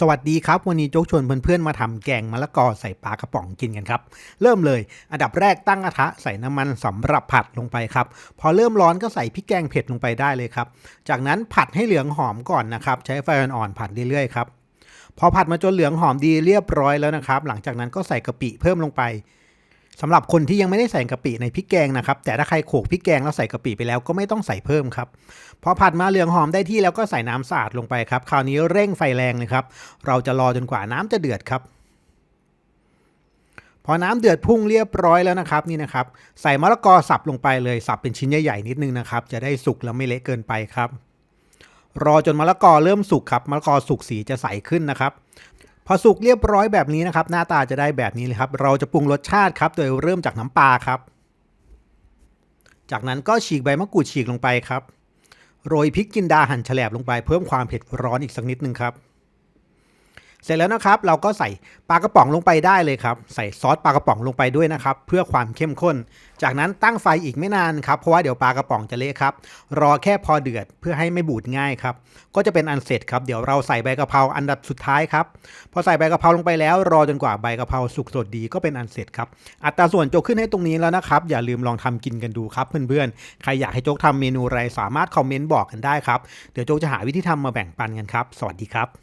สวัสดีครับ วันนี้โจ๊กชวนเพื่อนๆมาทำแกงมะละกอใส่ปลากระป๋องกินกันครับ เริ่มเลย อันดับแรกตั้งกระทะใส่น้ำมันสำหรับผัดลงไปครับ พอเริ่มร้อนก็ใส่พริกแกงเผ็ดลงไปได้เลยครับ จากนั้นผัดให้เหลืองหอมก่อนนะครับ ใช้ไฟอ่อนๆผัดเรื่อยๆครับ พอผัดมาจนเหลืองหอมดีเรียบร้อยแล้วนะครับ หลังจากนั้นก็ใส่กะปิเพิ่มลงไป สำหรับคนที่ยังไม่ได้ใส่กะปิในพริกแกงนะครับ แต่ถ้าใครโขลกพริกแกงแล้วใส่กะปิไปแล้วก็ไม่ต้องใส่เพิ่มครับพอผัดมาเหลืองหอมได้ที่แล้วก็ใส่น้ำสะอาดลงไปครับ คราวนี้เร่งไฟแรงเลยครับ เราจะรอจนกว่าน้ำจะเดือดครับ พอน้ำเดือดพุ่งเรียบร้อยแล้วนะครับนี่นะครับ ใส่มะละกอสับลงไปเลยสับเป็นชิ้นใหญ่ๆนิดนึงนะครับ จะได้สุกแล้วไม่เละเกินไปครับ รอจนมะละกอเริ่มสุกครับมะละกอสุกสีจะใสขึ้นนะครับ พอสุกเรียบร้อยแบบนี้นะครับ หน้าตาจะได้แบบนี้เลยครับ เราจะปรุงรสชาติครับ โดยเริ่มจากน้ำปลาครับ จากนั้นก็ฉีกใบมะกรูดฉีกลงไปครับ โรยพริกจินดาหั่นแฉลบลงไปเพิ่มความเผ็ดร้อนอีกสักนิดนึงครับ เสร็จแล้วนะครับ เราก็ใส่ปลากระป๋องลงไปได้เลยครับ ใส่ซอสปลากระป๋องลงไปด้วยนะครับ เพื่อความเข้มข้น จากนั้นตั้งไฟอีกไม่นานครับ เพราะว่าเดี๋ยวปลากระป๋องจะเละครับ รอแค่พอเดือดเพื่อให้ไม่บูดง่ายครับ ก็จะเป็นอันเสร็จครับ เดี๋ยวเราใส่ใบกะเพราอันดับสุดท้ายครับ พอใส่ใบกะเพราลงไปแล้ว รอจนกว่าใบกะเพราสุกสดดีก็เป็นอันเสร็จครับ อัตราส่วนโจกขึ้นให้ตรงนี้แล้วนะครับ อย่าลืมลองทำกินกันดูครับเพื่อนๆ ใครอยากให้โจกทำเมนูอะไรสามารถคอมเมนต์บอกกันได้ครับ เดี๋ยวโจกจะหาวิธีทำมาแบ่งปันกันครับ สวัสดีครับ